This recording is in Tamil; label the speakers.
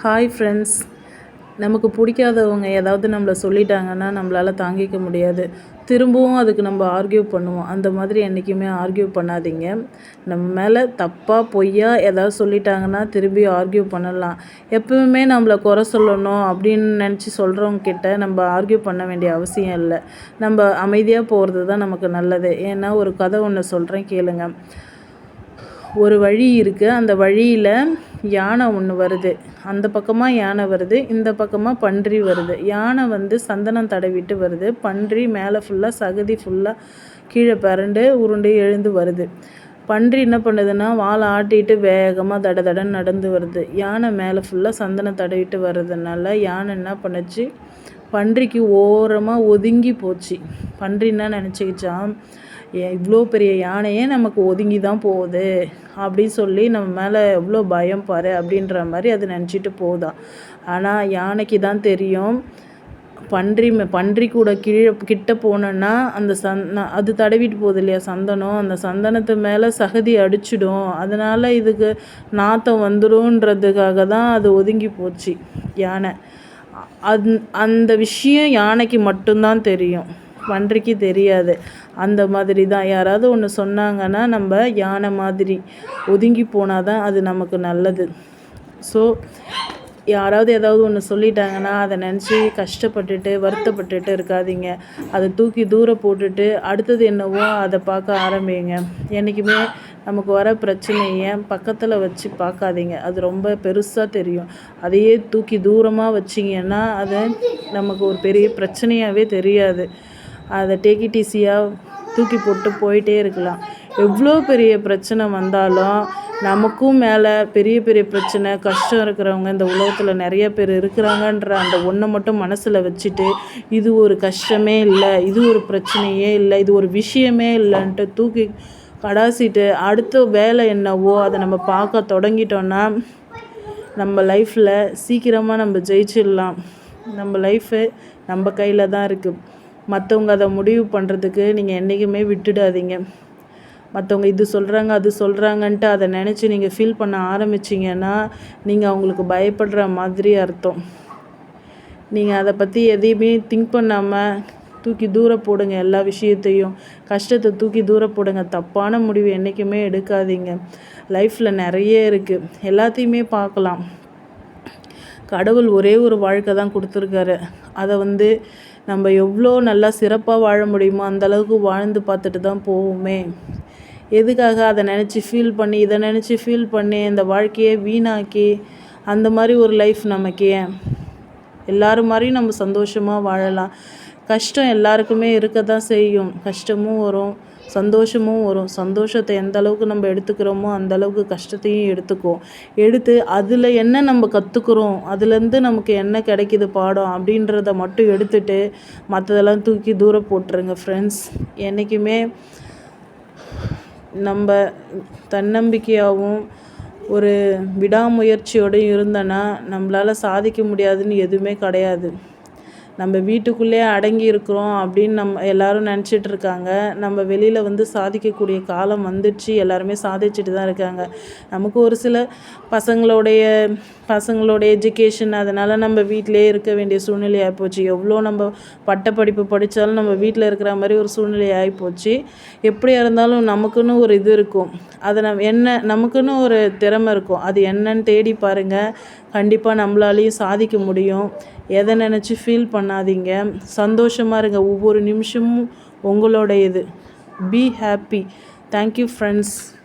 Speaker 1: ஹாய் ஃப்ரெண்ட்ஸ் நமக்கு பிடிக்காதவங்க ஏதாவது நம்மளை சொல்லிட்டாங்கன்னா நம்மளால் தாங்கிக்க முடியாது. திரும்பவும் அதுக்கு நம்ம ஆர்கியூ பண்ணுவோம். அந்த மாதிரி என்றைக்குமே ஆர்கியூ பண்ணாதீங்க. நம்ம மேலே தப்பாக பொய்யா ஏதாவது சொல்லிட்டாங்கன்னா திரும்பி ஆர்கியூ பண்ணலாம். எப்பவுமே நம்மளை குறை சொல்லணும் அப்படின்னு நினச்சி சொல்கிறவங்கக்கிட்ட நம்ம ஆர்கியூ பண்ண வேண்டிய அவசியம் இல்லை. நம்ம அமைதியாக போகிறது தான் நமக்கு நல்லது. ஏன்னா ஒரு கதை ஒன்று சொல்கிறேன் கேளுங்கள் ஒரு வழி இருக்குது அந்த வழியில் யானை ஒன்று வருது. அந்த பக்கமாக யானை வருது. இந்த பக்கமாக பன்றி வருது. யானை வந்து சந்தனம் தடவிட்டு வருது. பன்றி மேலே ஃபுல்லாக சகதி ஃபுல்லாக கீழே பரண்டு உருண்டு எழுந்து வருது. பன்றி என்ன பண்ணுதுன்னா வாழை ஆட்டிட்டு வேகமாக தட தடன்னு நடந்து வருது. யானை மேலே ஃபுல்லாக சந்தனம் தடவிட்டு வர்றதுனால யானை என்ன பண்ணுச்சு? பன்றிக்கு ஓரமாக ஒதுங்கி போச்சு. பன்றி என்ன நினச்சிக்கிச்சான் இவ்வளோ பெரிய யானையே நமக்கு ஒதுங்கி தான் போகுது. அப்படின்னு சொல்லி நம்ம மேலே எவ்வளோ பயம் பாரு அப்படின்ற மாதிரி அது நினச்சிட்டு போகுதான் ஆனால் யானைக்கு தான் தெரியும். பன்றி பன்றி கூட கீழே கிட்ட போனோன்னா அந்த சந் அது தடவிட்டு போகுது இல்லையா சந்தனம். அந்த சந்தனத்து மேலே சகதி அடிச்சிடும். அதனால் இதுக்கு நாத்தம் வந்துடும்ன்றதுக்காக தான் அது ஒதுங்கி போச்சு யானை. அந் அந்த விஷயம் யானைக்கு மட்டும்தான் தெரியும். பன்றிக்கு தெரியாது. அந்த மாதிரி தான் யாராவது ஒன்று சொன்னாங்கன்னா நம்ம யானை மாதிரி ஒதுங்கி போனால் தான் அது நமக்கு நல்லது. ஸோ யாராவது ஏதாவது ஒன்று சொல்லிட்டாங்கன்னா அதை நினச்சி கஷ்டப்பட்டுட்டு வருத்தப்பட்டுட்டு இருக்காதீங்க. அதை தூக்கி தூரம் போட்டுட்டு அடுத்தது என்னவோ அதை பார்க்க ஆரம்பிங்க. என்றைக்குமே நமக்கு வர பிரச்சனையை பக்கத்தில் வச்சு பார்க்காதீங்க. அது ரொம்ப பெருசாக தெரியும். அதையே தூக்கி தூரமாக வச்சிங்கன்னா அதை நமக்கு ஒரு பெரிய பிரச்சனையாகவே தெரியாது. அதை டேக் தூக்கி போட்டு போயிட்டே இருக்கலாம். எவ்வளோ பெரிய பிரச்சனை வந்தாலும் நமக்கும் மேலே பெரிய பெரிய பிரச்சனை கஷ்டம் இருக்கிறவங்க இந்த உலகத்தில் நிறைய பேர் இருக்கிறாங்கன்ற அந்த ஒன்றை மட்டும் மனசில் வச்சுட்டு இது ஒரு கஷ்டமே இல்லை இது ஒரு பிரச்சனையே இல்லை இது ஒரு விஷயமே இல்லைன்ட்டு தூக்கி கடாசிட்டு அடுத்த வேலை என்னவோ அதை நம்ம பார்க்க தொடங்கிட்டோன்னா நம்ம லைஃப்பில் சீக்கிரமாக நம்ம ஜெயிச்சிடலாம். நம்ம லைஃபு நம்ம கையில் தான் இருக்குது மற்றவங்க அதை முடிவு பண்ணுறதுக்கு நீங்கள் என்றைக்குமே விட்டுடாதீங்க. மற்றவங்க இது சொல்கிறாங்க அது சொல்கிறாங்கன்ட்டு அதை நினச்சி நீங்கள் ஃபீல் பண்ண ஆரம்பிச்சிங்கன்னா நீங்கள் அவங்களுக்கு பயப்படுற மாதிரி அர்த்தம். நீங்கள் அதை பற்றி எதையுமே திங்க் பண்ணாமல் தூக்கி தூர போடுங்க எல்லா விஷயத்தையும். கஷ்டத்தை தூக்கி தூர போடுங்க. தப்பான முடிவு என்றைக்குமே எடுக்காதீங்க. லைஃப்பில் நிறைய இருக்குது எல்லாத்தையுமே பார்க்கலாம். கடவுள் ஒரே ஒரு வாழ்க்கை தான் கொடுத்துருக்காரு. அதை வந்து நம்ம எவ்வளோ நல்லா சிறப்பாக வாழ முடியுமோ அந்தளவுக்கு வாழ்ந்து பார்த்துட்டு தான் போவோமே. எதுக்காக அதை நினச்சி ஃபீல் பண்ணி இதை நினச்சி ஃபீல் பண்ணி இந்த வாழ்க்கையை வீணாக்கி அந்த மாதிரி ஒரு லைஃப் நமக்கு ஏன்? எல்லோரும் மாதிரியும் நம்ம சந்தோஷமாக வாழலாம். கஷ்டம் எல்லாருக்குமே இருக்க தான் செய்யும். கஷ்டமும் வரும். சந்தோஷமும் வரும். சந்தோஷத்தை எந்த அளவுக்கு நம்ம எடுத்துக்கிறோமோ அந்த அளவுக்கு கஷ்டத்தையும் எடுத்துக்குவோம் எடுத்து அதில் என்ன நம்ம கற்றுக்குறோம் அதுலேருந்து நமக்கு என்ன கிடைக்கிது பாடம் அப்படின்றத மட்டும் எடுத்துகிட்டு மற்றதெல்லாம் தூக்கி தூரம் போட்டுருங்க ஃப்ரெண்ட்ஸ் என்றைக்குமே நம்ம தன்னம்பிக்கையாகவும் ஒரு விடாமுயற்சியோடையும் இருந்தோன்னா நம்மளால் சாதிக்க முடியாதுன்னு எதுவுமே கிடையாது. நம்ம வீட்டுக்குள்ளேயே அடங்கி இருக்கிறோம் அப்படின்னு நம்ம எல்லோரும் நினச்சிட்டு இருக்காங்க. நம்ம வெளியில் வந்து சாதிக்கக்கூடிய காலம் வந்துடுச்சு. எல்லாருமே சாதிச்சுட்டு தான் இருக்காங்க. நமக்கு ஒரு சில பசங்களுடைய பசங்களோட எஜுகேஷன் அதனால் நம்ம வீட்டிலே இருக்க வேண்டிய சூழ்நிலை ஆகிப்போச்சு எவ்வளோ நம்ம பட்டப்படிப்பு படித்தாலும் நம்ம வீட்டில் இருக்கிற மாதிரி ஒரு சூழ்நிலை ஆகிப்போச்சு எப்படியா இருந்தாலும் நமக்குன்னு ஒரு இது இருக்கும். அதை நம் என்ன நமக்குன்னு ஒரு திறமை இருக்கும். அது என்னன்னு தேடி பாருங்கள் கண்டிப்பாக நம்மளாலையும் சாதிக்க முடியும். எதை நினச்சி ஃபீல் பண்ணாதீங்க. சந்தோஷமாக இருங்க. ஒவ்வொரு நிமிஷமும் உங்களோட இது பி ஹாப்பி தேங்க்யூ ஃப்ரெண்ட்ஸ்